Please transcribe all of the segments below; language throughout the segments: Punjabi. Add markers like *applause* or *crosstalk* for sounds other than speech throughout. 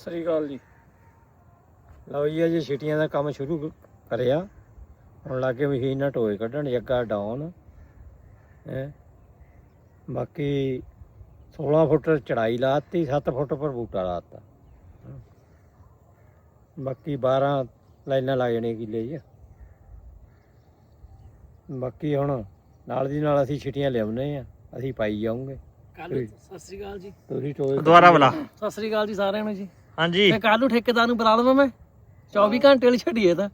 ਸ੍ਰੀ ਅਕਾਲ ਜੀ। ਲਓ ਜੀ ਅਜੇ ਛਿਟੀਆਂ ਦਾ ਕੰਮ ਸ਼ੁਰੂ ਕਰਿਆ। ਹੁਣ ਲੱਗੇ ਮਸ਼ੀਨ ਨਾਲ ਟੋਏ ਕੱਢਣ ਜੱਗਾ ਡਾਊਨ ਹੈ। ਬਾਕੀ 16 ਫੁੱਟ ਚੜਾਈ ਲਾਤੀ 7 ਫੁੱਟ ਪਰ ਬੂਟਾ ਲਾਤਾ। ਬਾਕੀ 12 ਲਾਈਨਾਂ ਲੱਗ ਜਾਣੀਆਂ ਕਿੱਲੇ ਜੀ। ਬਾਕੀ ਹੁਣ ਨਾਲ ਦੀ ਨਾਲ ਅਸੀਂ ਛਿਟੀਆਂ ਲਿਆਉਨੇ ਆ। ਅਸੀਂ ਪਾਈ ਜਾਵਾਂਗੇ ਕੱਲ। ਸਤਿ ਸ੍ਰੀ ਅਕਾਲ ਜੀ। ਤੁਸੀਂ ਟੋਏ ਦੁਬਾਰਾ ਬੁਲਾ। ਸਤਿ ਸ੍ਰੀ ਅਕਾਲ ਜੀ ਸਾਰਿਆਂ ਨੂੰ ਜੀ। ਹਾਂਜੀ। ਤੇ ਕੱਲ ਨੂੰ ਠੇਕੇਦਾਰ ਨੂੰ ਬੁਲਾ ਲਵਾਂ ਮੈਂ। 24 ਘੰਟੇ ਵਾਲੀ ਛੱਡੀਏ ਤਾਂ।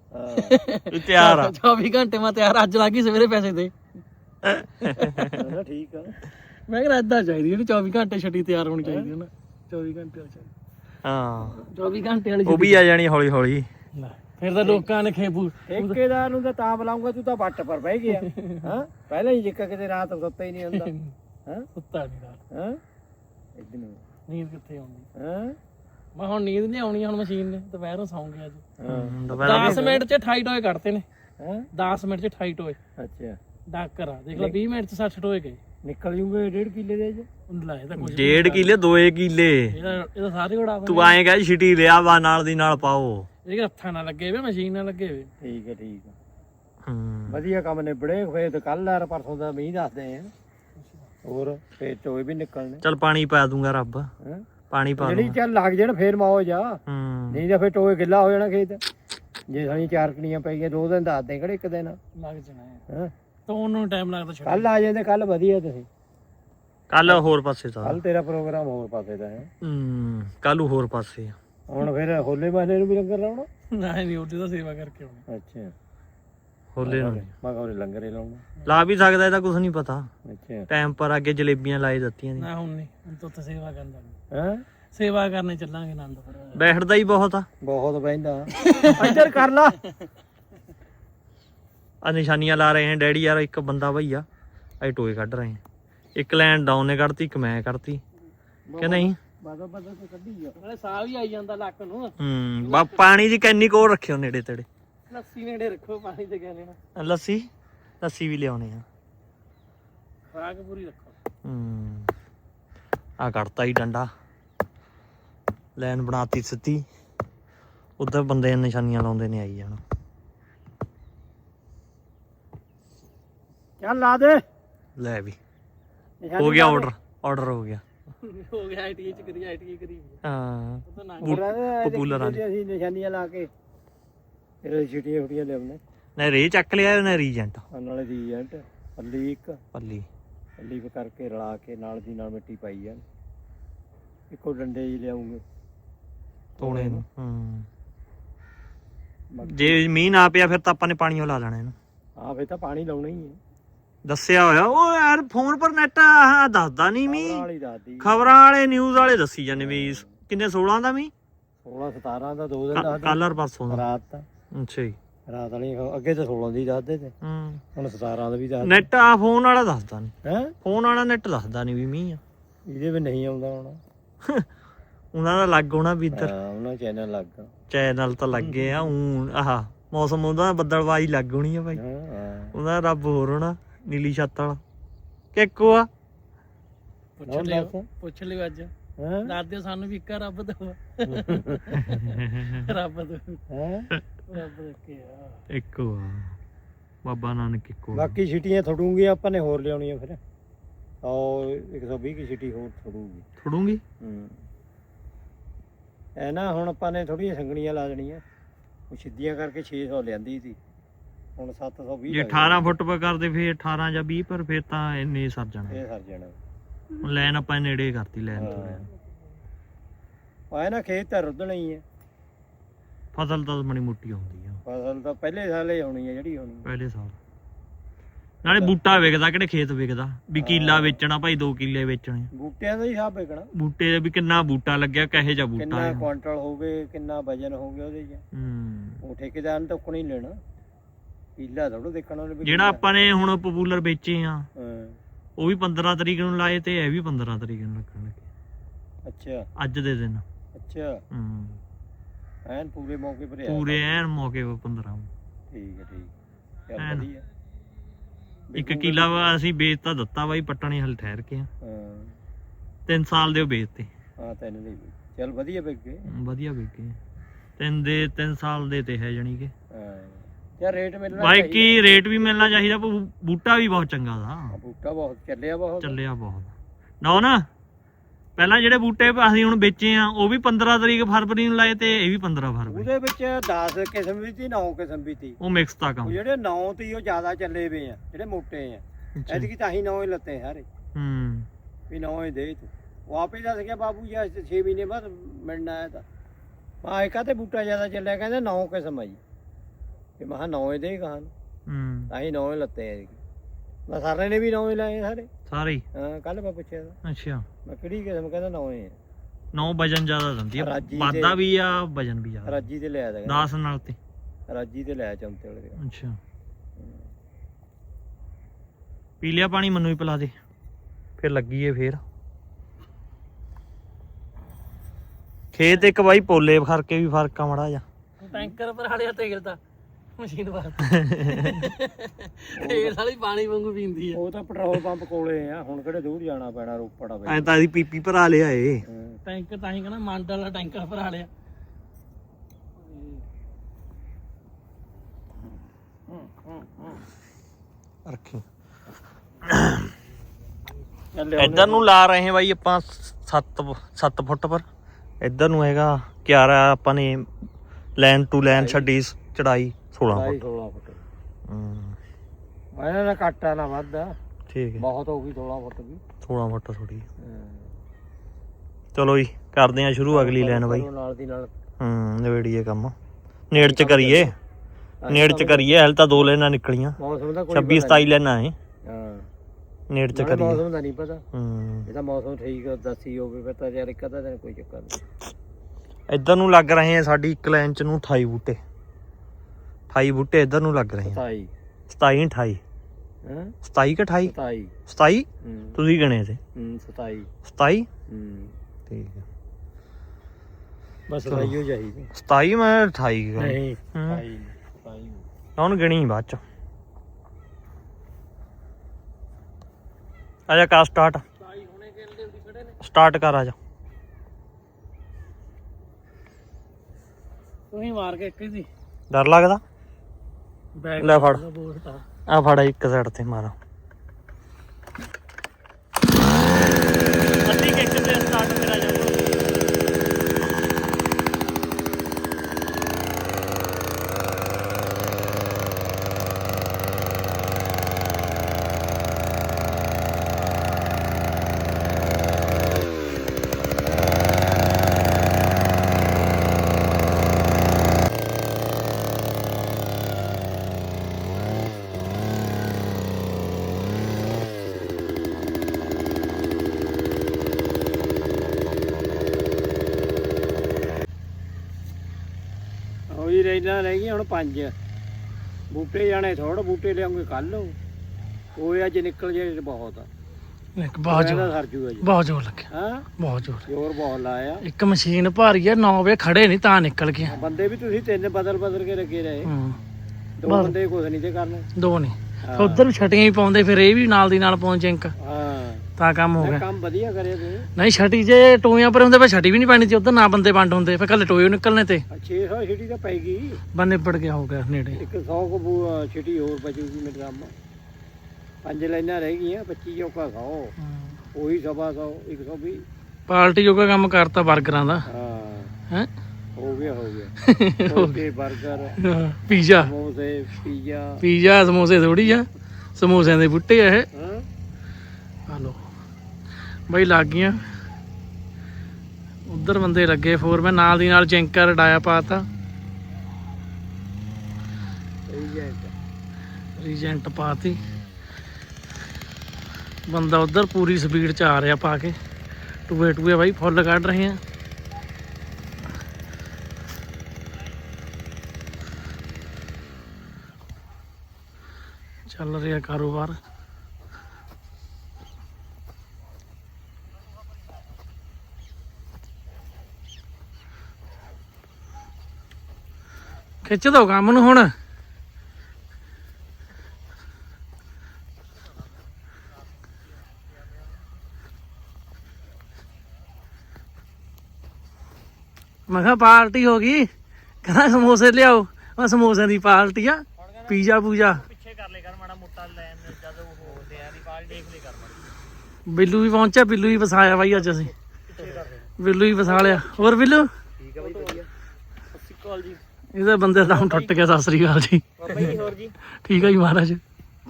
ਤੂੰ ਤਿਆਰ ਆ। *laughs* 24 ਘੰਟੇ ਮੈਂ ਤਿਆਰ ਅੱਜ ਲੱਗੀ ਸਵੇਰੇ ਪੈਸੇ ਦੇ। ਨਾ ਠੀਕ ਆ। ਮੈਂ ਕਿਹਾ ਇਦਾਂ ਚਾਹੀਦੀ ਜਿਹੜੀ 24 ਘੰਟੇ ਛੱਡੀ ਤਿਆਰ ਹੋਣੀ ਚਾਹੀਦੀ ਹੈ ਨਾ। 24 ਘੰਟੇ ਵਾਲੀ ਚਾਹੀਦੀ ਹਾਂ। 24 ਘੰਟੇ ਵਾਲੀ ਉਹ ਵੀ ਆ ਜਾਣੀ ਹੌਲੀ ਹੌਲੀ ਲੈ, ਫਿਰ ਤਾਂ ਲੋਕਾਂ ਨੇ ਖੇਬੂ ਠੇਕੇਦਾਰ ਨੂੰ ਤਾਂ ਤਾਂ ਬੁਲਾਉਂਗਾ ਤੂੰ ਤਾਂ ਵੱਟ ਪਰ ਬਹਿ ਗਿਆ। ਹਾਂ? ਪਹਿਲਾਂ ਹੀ ਜਿੱਕਾ ਕਿਤੇ ਰਾਤ ਸੁੱਤਾ ਹੀ ਨਹੀਂ ਹੁੰਦਾ। ਹਾਂ? ਸੁੱਤਾ ਨਹੀਂ ਰਾਤ। ਹਾਂ? ਇਦਾਂ ਨੂੰ ਨੀਂਦ ਕਿੱਥੇ ਆਉਂਦੀ? ਹਾਂ? ਮੈਂ ਹੁਣ ਨੀਂਦ ਨਹੀਂ ਆਉਣੀ ਹੁਣ ਮਸ਼ੀਨ ਨੇ ਦੁਪਹਿਰੋਂ ਸੌਂ ਗਿਆ ਅੱਜ। ਹਾਂ ਦੁਬਾਰਾ 10 ਮਿੰਟ ਚ 28 ਟੋਏ ਕੱਢਤੇ ਨੇ। ਹਾਂ? 10 ਮਿੰਟ ਚ 28 ਟੋਏ। ਅੱਛਾ। ਡਾਕਰ ਆ ਦੇਖ ਲੈ 20 ਮਿੰਟ ਚ 60 ਟੋਏ ਗਏ। ਨਿਕਲ ਜੂਗੇ ਡੇਢ ਕਿੱਲੇ ਦੇ ਚ ਲੈ ਇਹ ਤਾਂ ਕੁਝ ਡੇਢ ਕਿੱਲੇ ਦੋਏ ਕਿੱਲੇ। ਇਹਦਾ ਇਹਦਾ ਸਾਰੇ ਉਡਾ ਤੂੰ ਐਂ ਕਹਿ ਛਿਟੀ ਲਿਆ ਵਾ ਨਾਲ ਦੀ ਨਾਲ ਪਾਓ। ਇਹ ਹੱਥਾਂ ਨਾਲ ਲੱਗੇ ਵੇ ਮਸ਼ੀਨ ਨਾਲ ਲੱਗੇ ਵੇ। ਠੀਕ ਹੈ ਠੀਕ ਹੈ ਹੂੰ। ਵਧੀਆ ਕੰਮ ਨੇ ਬੜੇ ਫੇਰ ਤਾਂ ਕੱਲ ਆ ਪਰਸੋਂ ਦਾ ਮੀਂਹ ਦੱਸਦੇ ਆ। ਹੋਰ ਫੇਰ ਟੋਏ ਵੀ ਨਿਕਲਣੇ। ਚੱਲ ਪਾਣੀ ਪਾ ਦੂੰਗਾ ਰੱਬ। ਹਾਂ? ਪਾਣੀ ਪਾ ਜਿਹੜੀ ਚੱਲ ਲੱਗ ਜਾਣ ਫੇਰ ਮੌਜ ਆ ਹੂੰ। ਨਹੀਂ ਤਾਂ ਫੇਰ ਟੋਏ ਗਿੱਲਾ ਹੋ ਜਾਣਾ ਖੇਤ। ਜੇ ਸਾਡੀ ਚਾਰ ਕਣੀਆਂ ਪੈ ਗਈਆਂ ਦੋ ਦਿਨ ਦੱਸਦੇ ਕਿਹੜੇ ਇੱਕ ਦਿਨ। ਲੱਗ ਜਣਾ ਹੈ। ਹਾਂ? ਤਾਂ ਉਹਨੂੰ ਟਾਈਮ ਲੱਗਦਾ ਛੱਡ ਕੱਲ ਆ ਜਾਂਦੇ ਕੱਲ ਵਧੀਆ ਤੁਸੀਂ। ਕੱਲ ਹੋਰ ਪਾਸੇ ਤਾਂ। ਕੱਲ ਤੇਰਾ ਪ੍ਰੋਗਰਾਮ ਹੋਰ ਪਾਸੇ ਦਾ ਹੈ। ਹੂੰ ਕੱਲ ਹੋਰ ਪਾਸੇ ਆ। ਹੁਣ ਫਿਰ ਹੋਲੇ ਮਹੱਲੇ ਨੂੰ ਵੀ ਲੰਗਰ ਲਾਉਣਾ? ਨਾ ਨਹੀਂ ਉਹਦੀ ਤਾਂ ਸੇਵਾ ਕਰਕੇ ਆਉਣੀ। ਅੱਛਾ। ਹੋਲੇ ਨੂੰ। ਮੈਂ ਕਿਹਾ ਲੰਗਰ ਹੀ ਲਾਉਣਾ ਲਾ ਵੀ ਸਕਦਾ ਇਹਦਾ ਕੁਝ ਨਹੀਂ ਪਤਾ। ਅੱਛਾ। ਟਾਈਮ ਪਰ ਅੱਗੇ ਜਲੇਬੀਆਂ ਲਾਈ ਦਿੱਤੀਆਂ ਨੇ। ਨਾ ਹੁਣ ਨਹੀਂ ਹੁਣ ਤਾਂ ਉੱਥੇ ਸੇਵਾ ਕਰਨ ਹਾਂ? ਸੇਵਾ ਕਰਨੇ ਚੱਲਾਂਗੇ ਆਨੰਦਪੁਰ ਬੈਠਦਾ ਹੀ ਬਹੁਤ ਆ। ਬਹੁਤ ਬਹਿੰਦਾ। ਇੱਧਰ ਕਰ ਲਾ। ਆ ਨਿਸ਼ਾਨੀਆਂ ਲਾ ਰਹੇ ਹਨ ਡੈਡੀ ਯਾਰ ਇੱਕ ਬੰਦਾ ਭਈਆ ਅਸੀਂ ਟੋਏ ਕੱਢ ਰਹੇ ਹਾਂ ਇੱਕ ਲਾਈਨ ਡਾਊਨ ਨੇ ਕੱਢਤੀ ਇੱਕ ਮੈਂ ਕੱਢਤੀ ਕਿ ਨਹੀਂ? ਬਾਦੋ ਬਾਦੋ ਤੇ ਕੱਢੀ ਆ। ਨਾਲੇ ਸਾਹ ਵੀ ਆਈ ਜਾਂਦਾ ਲੱਕ ਨੂੰ। ਹੂੰ ਬਾ ਪਾਣੀ ਦੀ ਕੈਨੀ ਕੋਲ ਰੱਖਿਓ ਨੇੜੇ ਤੇੜੇ। ਲੱਸੀ ਨੇੜੇ ਰੱਖੋ ਪਾਣੀ ਤੇ ਕਹਿ ਲੈਣਾ ਲੱਸੀ? ਲੱਸੀ ਵੀ ਲਿਆਉਣੇ ਆ। ਖਰਾਕ ਪੂਰੀ ਰੱਖੋ। ਹੂੰ। ਆ ਕੱਢਤਾ ਹੀ ਡੰਡਾ। ਲਾਈਨ ਬਣਾਤੀ ਸਿੱਧੀ। ਉਧਰ ਬੰਦੇ ਨਿਸ਼ਾਨੀਆਂ ਲਾਉਂਦੇ ਨੇ ਆਈ ਜਾਣ। ਚੱਲ ਲਾ ਦੇ। ਲੈ ਵੀ। ਹੋ ਗਿਆ ਆਰਡਰ ਆਰਡਰ ਹੋ ਗਿਆ। ਹੋ ਗਿਆ ਆਈਟੀ ਚ ਕਰੀ ਆਈਟੀ ਕਰੀ ਹਾਂ। ਉਹ ਤਾਂ ਨਾ ਪਪੂਲਰ ਆ ਅਸੀਂ ਨਿਸ਼ਾਨੀਆਂ ਲਾ ਕੇ ਫਿਰ ਛਿਟੀਆਂ ਛੁਟੀਆਂ ਲਿਆਉਣੇ ਨਾ ਰੇ ਚੱਕ ਲਿਆ ਨਾ ਰੀਜੈਂਟ। ਆਹ ਨਾਲੇ ਰੀਜੈਂਟ ਪੱਲੀ ਇੱਕ। ਪੱਲੀ। ਪੱਲੀ ਪ ਕਰਕੇ ਰਲਾ ਕੇ ਨਾਲ ਦੀ ਨਾਲ ਮਿੱਟੀ ਪਾਈ ਜਾਣ। ਇੱਕੋ ਡੰਡੇ ਜੀ ਲਿਆਉਂਗੇ। ਤੋਣੇ ਨੂੰ ਹੂੰ। ਜੇ ਮੀਂਹ ਨਾ ਪਿਆ ਫਿਰ ਤਾਂ ਆਪਾਂ ਨੇ ਪਾਣੀ ਉਹ ਲਾ ਲੈਣਾ ਇਹਨੂੰ। ਹਾਂ ਫੇ ਤਾਂ ਪਾਣੀ ਲਾਉਣਾ ਹੀ ਹੈ। ਦੱਸਿਆ ਹੋਇਆ ਉਹ ਯਾਰ ਫੋਨ ਪਰ ਨੈਟ ਆ ਦੱਸਦਾ ਨਹੀਂ ਖਬਰਾਂ ਵਾਲੀ ਦੱਸਦੀ। ਖਬਰਾਂ ਵਾਲੇ ਨਿਊਜ਼ ਵਾਲੇ ਦੱਸੀ ਜਾਂਦੇ ਵੀ ਕਿੰਨੇ 16 ਦਾ ਮੀਂਹ? 16 17 ਦਾ ਦੋ ਦਿਨ ਦੱਸਦੇ। ਕੱਲਰ ਪਰਸੋਂ ਦਾ। ਰਾਤ ਤਾਂ ਅੱਛਾ ਜੀ। ਰਾਤ ਵਾਲੀ ਅੱਗੇ ਤਾਂ 16 ਦੀ ਦੱਸਦੇ ਤੇ। ਹੂੰ। ਹੁਣ 17 ਦਾ ਵੀ ਦੱਸਦੇ। ਨੈਟ ਆ ਫੋਨ ਵਾਲਾ ਦੱਸਦਾ ਨਹੀਂ ਹੈ? ਫੋਨ ਵਾਲਾ ਨੈਟ ਦੱਸਦਾ ਨਹੀਂ ਵੀ ਮੀਂਹ ਆ। ਇਹਦੇ ਵੀ ਨਹੀਂ ਆਉਂਦਾ ਹੁਣ। ਉਹਨਾਂ ਦਾ ਲੱਗ ਹੋਣਾ ਵੀ ਇੱਧਰ। ਹਾਂ ਉਹਨਾਂ ਚੈਨਲ ਲੱਗ। ਚੈਨਲ ਤਾਂ ਲੱਗੇ ਆ ਊਂ ਆਹ ਮੌਸਮ ਉਹਦਾ ਬੱਦਲਵਾਈ ਲੱਗ ਹੋਣੀ ਆ ਭਾਈ ਹਾਂ ਹਾਂ। ਉਹਦਾ ਰੱਬ ਹੋਰ ਹੋਣਾ ਨੀਲੀ ਛੱਤ ਵਾਲਾ। ਕਿ ਇੱਕੋ ਆ? ਪੁੱਛ ਹੋਰ ਲਿਓ ਦੱਸ। ਪੁੱਛ ਲਿਓ ਅੱਜ। ਹਾਂ? ਦੱਸ ਦਿਓ ਸਾਨੂੰ ਵੀ ਇੱਕਾ ਰੱਬ ਦੋ *laughs* ਰੱਬ ਦੋ ਹੈ? ਰੱਬ ਰੱਖੇ ਆ। ਇੱਕੋ ਆ ਬਾਬਾ ਨਾਨਕ ਇੱਕੋ ਆ। ਬਾਕੀ ਛਿਟੀਆਂ ਥੜੂਗੀਆਂ ਆਪਾਂ ਨੇ ਹੋਰ ਲਿਆਉਣੀਆਂ ਫਿਰ। ਉਹ 120 ਕੀ ਛਿਟੀ ਹੋਰ ਥੜੂਗੀ। ਥੋੜੂਗੀ? ਹੂੰ। ਐ ਨਾ ਹੁਣ ਆਪਾਂ ਨੇ ਥੋੜੀਆਂ ਸੰਗਣੀਆਂ ਲਾ ਦੇਣੀਆਂ। ਉਹ ਸਿੱਧੀਆਂ ਕਰਕੇ 600 ਲਿਆਂਦੀ ਸੀ। ਹੁਣ 720 ਜੇ ਲੱਗ 18 ਫੁੱਟ ਪਰ ਕਰਦੇ ਫੇਰ 18 ਜਾਂ 20 ਪਰ ਫੇਰ ਤਾਂ ਇੰਨੇ ਸਰ ਜਾਣਾ। ਇਹ ਸਰ ਜਾਣਾ। ਲਾਈਨ ਆਪਾਂ ਨੇੜੇ ਕਰਤੀ ਲਾਈਨ ਤੋਂ ਹਾਂ ਆਏ ਨਾ ਖੇਤ ਤਾਂ ਰੁੱਦਣਾ ਹੀ ਹੈ। ਫਸਲ ਤਾਂ ਮਣੀ ਮੁੱਟੀ ਹੁੰਦੀ ਆ। ਫਸਲ ਤਾਂ ਪਹਿਲੇ ਸਾਲੇ ਆਉਣੀ ਹੈ ਜਿਹੜੀ ਹੋਣੀ। ਪਹਿਲੇ ਸਾਲ। ਨਾਲੇ ਬੂਟਾ ਵਿਕਦਾ ਕਿਹੜੇ ਖੇਤ ਵਿਕਦਾ? ਵੀ ਕਿੱਲਾ ਵੇਚਣਾ ਭਾਈ 2 ਕਿੱਲੇ ਵੇਚਣੇ ਬੂਟਿਆਂ ਦਾ ਹੀ ਹਿਸਾਬ ਵੇਖਣਾ ਬੂਟੇ ਦੇ ਵੀ ਕਿੰਨਾ ਬੂਟਾ ਲੱਗਿਆ ਕਹੇ ਜਾ ਬੂਟਾ ਕਿੰਨਾ ਕੁਆਂਟਲ ਹੋਵੇ ਕਿੰਨਾ ਵਜਨ ਹੋਵੇ ਉਹਦੇ 'ਚ। ਹੂੰ। ਉਹ ਠੇਕੇਦਾਰ ਨੇ ਤਾਂ ਨਹੀਂ ਲੈਣਾ। ਪੀਲਾ ਥੋੜਾ ਦੇਖਣਾ ਉਹਨੇ ਜਿਹੜਾ ਆਪਾਂ ਨੇ ਹੁਣ ਪਪੂਲਰ ਵੇਚੇ ਆ ਉਹ ਵੀ 15 ਤਰੀਕ ਨੂੰ ਲਾਏ ਤੇ ਇਹ ਵੀ 15 ਤਰੀਕ ਨੂੰ ਲੱਗਣ ਲੱਗੇ। ਅੱਛਾ। ਅੱਜ ਦੇ ਦਿਨ। ਅੱਛਾ। ਹੂੰ। ਐਨ ਪੂਰੇ ਮੌਕੇ ਆਇਆ ਪੂਰੇ ਐਨ ਮੌਕੇ 'ਤੇ 15 ਨੂੰ। ਠੀਕ ਹੈ ਠੀਕ ਚੱਲ ਐਨ। ਵਧੀਆ। ਇੱਕ ਕਿੱਲਾ ਵਾ ਅਸੀਂ ਵੇਚ ਤਾਂ ਦਿੱਤਾ ਬਾਈ ਪੱਟਣੇ ਹਲ ਠਹਿਰ ਕੇ ਆ। ਹਾਂ। 3 ਸਾਲ ਦੇ ਉਹ ਵੇਚਤੇ। ਹਾਂ ਤੈਨੂੰ ਨਹੀਂ ਚੱਲ ਵਧੀਆ ਗਏ ਵਧੀਆ ਵਿਕੇ ਤਿੰਨ ਦੇ 3 ਸਾਲ ਦੇ ਤੇ ਹੈ ਜਾਨੀ ਕਿ। ਹਾਂ। ਯਾਰ ਰੇਟ ਮਿਲਣਾ ਬਾਕੀ ਰੇਟ ਵੀ ਮਿਲਣਾ ਚਾਹੀਦਾ ਪਰ ਬੂਟਾ ਵੀ ਬਹੁਤ ਚੰਗਾ ਦਾ। ਬੂਟਾ ਬਹੁਤ ਚੱਲਿਆ ਬਹੁਤ। ਚੱਲਿਆ ਬਹੁਤ। ਨਾ ਨਾ ਪਹਿਲਾਂ ਜਿਹੜੇ ਬੂਟੇ ਅਸੀਂ ਹੁਣ ਵੇਚੇ ਆ ਉਹ ਵੀ 15 ਤਰੀਕ ਫਰਵਰੀ ਨੂੰ ਲਾਏ ਤੇ ਇਹ ਵੀ 15 ਫਰਵਰੀ। ਉਹਦੇ ਵਿੱਚ 10 ਕਿਸਮ ਵੀ ਸੀ 9 ਕਿਸਮ ਵੀ ਸੀ ਉਹ ਮਿਕਸ ਤਾਂ ਉਹ ਕੰਮ ਜਿਹੜੇ 9 ਤੀ ਉਹ ਜ਼ਿਆਦਾ ਚੱਲੇ ਵੇ ਆ ਜਿਹੜੇ ਮੋਟੇ ਆ। ਅੱਛਾ। ਐਤਕੀ ਤਾਂ ਹੀ 9 ਹੀ ਲੱਤੇ ਸਾਰੇ। ਹੂੰ। ਵੀ 9 ਹੀ ਦੇ ਤੂੰ। ਉਹ ਆਪੇ ਦੱਸ ਗਿਆ ਬਾਬੂ ਜੀ 6 ਮਹੀਨੇ ਬਾਅਦ ਮਿਲਣਾ ਹੈ ਤਾਂ। ਮਾ ਇੱਕ ਤੇ ਬੂਟਾ ਜ਼ਿਆਦਾ ਚੱਲਿਆ? ਕਹਿੰਦੇ 9 ਕਿਸਮ ਆ ਜੀ। ਤੇ ਮਹਾ 9 ਹੀ ਦੇ ਗਾਂ। ਹੂੰ। ਤਾਂ ਹੀ 9 ਹੀ ਲੱਤੇ ਆ ਮੈਂ ਸਾਰੇ ਨੇ ਵੀ 9 ਹੀ ਲਾਏ ਸਾਰੇ। ਸਾਰੇ ਹੀ? ਹਾਂ ਕੱਲ ਮੈਂ ਪੁੱਛਿਆ ਤਾਂ। ਅੱਛਾ। ਮੈਂ ਕਿਹੜੀ ਕਿਸਮ ਕਹਿੰਦਾ 9 ਹੀ ਆ। ਨੌ ਵਜਨ ਜ਼ਿਆਦਾ ਦਿੰਦੀ ਆ। ਰਾਜੀ ਤੇ- ਵਾਧਾ ਵੀ ਆ ਵਜਨ ਵੀ ਜ਼ਿਆਦਾ। ਰਾਜੀ ਤੇ ਲਿਆ ਦਾ 10 ਨਾਲ ਤੇ। ਰਾਜੀ ਤੇ ਲਿਆ ਚਮਤੇ ਵਾਲੇ ਦੇ ਅੱਛਾ। ਪੀ ਲਿਆ ਪਾਣੀ ਮੈਨੂੰ ਵੀ ਪਿਲਾ ਦੇ। ਫਿਰ ਲੱਗੀਏ ਫੇਰ। ਖੇਤ ਇੱਕ ਬਾਈ ਪੋਲੇ ਕਰਕੇ ਵੀ ਫ਼ਰਕ ਆ ਮੜਾ ਜਾ ਟੈਂਕਰ ਪਰ ਹਾਲਿਆ ਤੇਲ ਦਾ। ਮਸ਼ੀਨ ਬਾਹਰ *laughs* ਤੇਲ ਵਾਲੀ ਪਾਣੀ ਵਾਂਗੂ ਪੀਂਦੀ ਆ। ਉਹ ਤਾਂ ਪੈਟਰੋਲ ਪੰਪ ਕੋਲੇ ਆ ਹੁਣ ਕਿਹੜੇ ਦੂਰ ਜਾਣਾ ਪੈਣਾ ਰੋਪੜ ਆ ਐ ਤਾਂ ਇਹਦੀ ਪੀਪੀ ਭਰਾ ਲਿਆ ਏ। ਹਾਂ। ਟੈਂਕਰ ਤਾਂ ਹੀ ਕਹਿੰਦਾ ਮੰਡ ਵਾਲਾ ਟੈਂਕਰ ਭਰਾ ਲਿਆ। ਰੱਖੀ। ਇੱਧਰ ਨੂੰ ਲਾ ਰਹੇ ਹਾਂ ਬਾਈ ਆਪਾਂ 7 7 ਫੁੱਟ ਪਰ। ਇੱਧਰ ਨੂੰ ਹੈਗਾ 11 ਆਪਾਂ ਨੇ ਲਾਈਨ ਟੂ ਲਾਈਨ ਛੱਡੀ ਚੜਾਈ। 16 ਢਾਈ ਫੁੱਟ। 16 ਫੁੱਟ। ਹੂੰ। ਇਹਨਾਂ ਦਾ ਘਾਟਾ ਨਾ ਵੱਧਦਾ ਠੀਕ ਹੈ। ਬਹੁਤ ਹੋ ਗਈ 16 ਫੁੱਟ ਵੀ। 16 ਫੁੱਟ ਥੋੜੀ ਚਲੋ ਜੀ ਕਰਦੇ ਆ ਸ਼ੁਰੂ ਅਗਲੀ ਲਾਈਨ ਬਾਈ। ਨਾਲ ਦੀ ਨਾਲ। ਹੂੰ ਨਵੇੜੀਏ ਕੰਮ। ਨੇੜ ਚ ਕਰੀਏ। ਨੇੜ ਚ ਕਰੀਏ ਹਲ ਤਾਂ ਦੋ ਲਾਈਨਾਂ ਨਿਕਲੀਆਂ। ਮੌਸਮ ਦਾ ਕੋਈ 26 27 ਲਾਈਨਾਂ ਹੈ ਹਾਂ। ਨੇੜ ਚ ਨਾਲੇ ਕਰੀਏ। ਮੌਸਮ ਦਾ ਨਹੀਂ ਪਤਾ। ਹੂੰ। ਇਹਦਾ ਮੌਸਮ ਠੀਕ ਦੱਸੀ ਹੋਵੇ ਫਿਰ ਤਾਂ ਯਾਰ ਇੱਕ ਅੱਧਾ ਦਿਨ ਕੋਈ ਚੱਕਰ ਨਹੀਂ। ਇੱਧਰ ਨੂੰ ਲੱਗ ਰਹੇ ਆ ਸਾਡੀ ਇੱਕ ਲਾਈਨ ਚ ਨੂੰ 28 ਬੂਟੇ। 28 ਬੂਟੇ ਇੱਧਰ ਨੂੰ ਲੱਗ ਰਹੇ ਆ। 27 27 28 ਹਾਂ? 27 ਕਿ 28 27 27 ਹੂੰ। ਤੁਸੀਂ ਗਣੇ ਤੇ ਹੂੰ 27 27 ਹੂੰ। ਠੀਕ ਹੈ ਬਸ ਚਲੋ। ਲਾਈਓ ਚਾਹੀਦੀ। 27 ਮੈਂ 28 ਗਣੇ ਨਹੀਂ ਹੂੰ। 27 27 ਹੁਣ ਗਿਣੀ ਬਾਅਦ ਚ। ਆ ਜਾ ਕਾ ਸਟਾਰਟ। ਸਟਾਰਟ ਕਰ ਆ ਜਾ। ਤੁਸੀਂ ਮਾਰ ਕੇ ਇੱਕ ਹੀ ਸੀ। ਡਰ ਲੱਗਦਾ? ਲੈ ਫੜ। ਆ ਫੜਾ ਇੱਕ ਸਾਈਡ ਤੇ ਮਾਰਾ ਹੁਣ ਪੰਜ। ਬੂਟੇ ਜਾਣੇ ਥੋੜ ਬੂਟੇ ਲਿਆਉਂਗੇ ਕੱਲ ਉਹ ਅੱਜ ਨਿਕਲ ਜੇ ਬਹੁਤ ਆ। ਇੱਕ ਬਹੁਤ ਇਹਦਾ ਜ਼ੋਰ। ਸਰ ਜੂਗਾ ਜੀ। ਬਹੁਤ ਜ਼ੋਰ ਲੱਗਿਆ। ਹਾਂ? ਬਹੁਤ ਜ਼ੋਰ। ਜ਼ੋਰ ਬਹੁਤ ਲਾਇਆ। ਇੱਕ ਮਸ਼ੀਨ ਭਾਰੀ ਆ 9 ਵਜੇ ਖੜੇ ਨਹੀਂ ਤਾਂ ਨਿਕਲ ਗਿਆ। ਬੰਦੇ ਵੀ ਤੁਸੀਂ ਤਿੰਨ ਬਦਲ ਬਦਲ ਕੇ ਲੱਗੇ ਰਹੇ। ਹੂੰ। ਦੋ। ਬੰਦੇ ਕੁਝ ਨਹੀਂ ਤੇ ਕਰਨੇ। ਦੋ ਨਹੀਂ। ਉਧਰ ਵੀ ਛਟੀਆਂ ਹੀ ਪਾਉਂਦੇ ਫਿਰ ਇਹ ਵੀ ਨਾਲ ਦੀ ਨਾਲ ਪਾਉਂ ਚਿੰਕ ਹਾਂ। ਤਾਂ ਕੰਮ ਹੋ ਗਿਆ। ਕੰਮ ਵਧੀਆ ਕਰਿਆ ਤੁਸੀਂ ਨਹੀਂ ਛਟੀ ਜੇ ਟੋਈਆਂ ਪਰ ਹੁੰਦੇ ਫਿਰ ਛਟੀ ਵੀ ਨਹੀਂ ਪੈਣੀ ਸੀ ਉਧਰ ਨਾ ਬੰਦੇ ਵੰਡ ਹੁੰਦੇ ਫਿਰ ਕੱਲੇ ਟੋਏ ਨਿਕਲਣੇ ਤੇ। 600 ਛਿਟੀ ਤਾਂ ਪੈ ਗਈ। ਬੰਨੇ ਪੜ ਗਿਆ ਹੋ ਗਿਆ ਨੇੜੇ। ਇੱਕ 100 ਕੋ ਛਿਟੀ ਹੋਰ ਬਚੂਗੀ ਮੇਰੇ ਕੰਮ ਪੰਜ ਲਾਈਨਾਂ ਰਹਿ ਗਈਆਂ 25 ਚੌਕਾ 100 ਉਹੀ ਸਵਾ 100 120 ਪਾਰਟੀ ਜੋਗਾ ਕੰਮ ਕਰਤਾ 버ਗਰਾਂ ਦਾ। ਹਾਂ। ਹੈ? ਹੋ ਗਿਆ ਹੋ ਗਿਆ। *laughs* ਓਕੇ 버ਗਰ ਪੀਜ਼ਾ। ਸਮੋਸੇ ਪੀਜ਼ਾ। ਪੀਜ਼ਾ ਸਮੋਸੇ ਥੋੜੀ ਆ। ਸਮੋਸਿਆਂ ਦੇ ਬੁੱਟੇ ਆ ਇਹ। ਬਈ ਲੱਗ ਗਈਆਂ। ਉਧਰ ਬੰਦੇ ਲੱਗੇ ਫੋਰ ਮੈਂ ਨਾਲ ਦੀ ਨਾਲ ਚੈਂਕਰ ਡਾਇਆ ਪਾਤਾ। ਹੈ ਰੀਜੈਂਟ ਪਾਤੀ। ਬੰਦਾ ਉਧਰ ਪੂਰੀ ਸਪੀਡ ਚ ਆ ਰਿਹਾ ਪਾ ਕੇ। ਟੂਏ ਟੂਏ ਬਾਈ ਫੁੱਲ ਕੱਢ ਰਹੇ ਆ। ਚੱਲ ਰਿਹਾ ਕਾਰੋਬਾਰ। ਖਿੱਚ ਦੋ ਕੰਮ ਨੂੰ ਹੁਣ। ਮੈਂ ਕਿਹਾ ਪਾਰਟੀ ਹੋ ਗਈ। ਕਹਿੰਦਾ ਸਮੋਸੇ ਲਿਆਓ। ਮੈਂ ਸਮੋਸਿਆਂ ਦੀ ਪਾਰਟੀ ਆ। ਪੀਜ਼ਾ ਪੂਜਾ। ਪਿੱਛੇ ਕਰ ਲੈ ਕਰ ਮਾੜਾ ਮੋਟਾ ਲੈਣ ਜਦ ਉਹ ਹੋਦੇ ਆ ਦੀ ਬਾਲ ਦੇਖ ਲੈ ਕਰ ਮਾੜੀ। ਬਿੱਲੂ ਵੀ ਪਹੁੰਚਿਆ ਬਿੱਲੂ ਵੀ ਵਸਾਇਆ ਬਾਈ ਅੱਜ ਅਸੀਂ। ਬਿੱਲੂ ਵੀ ਵਸਾ ਲਿਆ। ਹੋਰ ਬਿੱਲੂ ਠੀਕ ਆ ਬਈ ਵਧੀਆ ਸਤਿ ਸ਼੍ਰੀ ਅਕਾਲ ਜੀ ਇਹਦਾ ਬੰਦੇ ਦਾ ਦਮ ਟੁੱਟ ਗਿਆ ਸਤਿ ਸ੍ਰੀ ਅਕਾਲ ਜੀ। ਬਾਬਾ ਜੀ ਹੋਰ ਜੀ? ਠੀਕ ਆ ਜੀ ਮਹਾਰਾਜ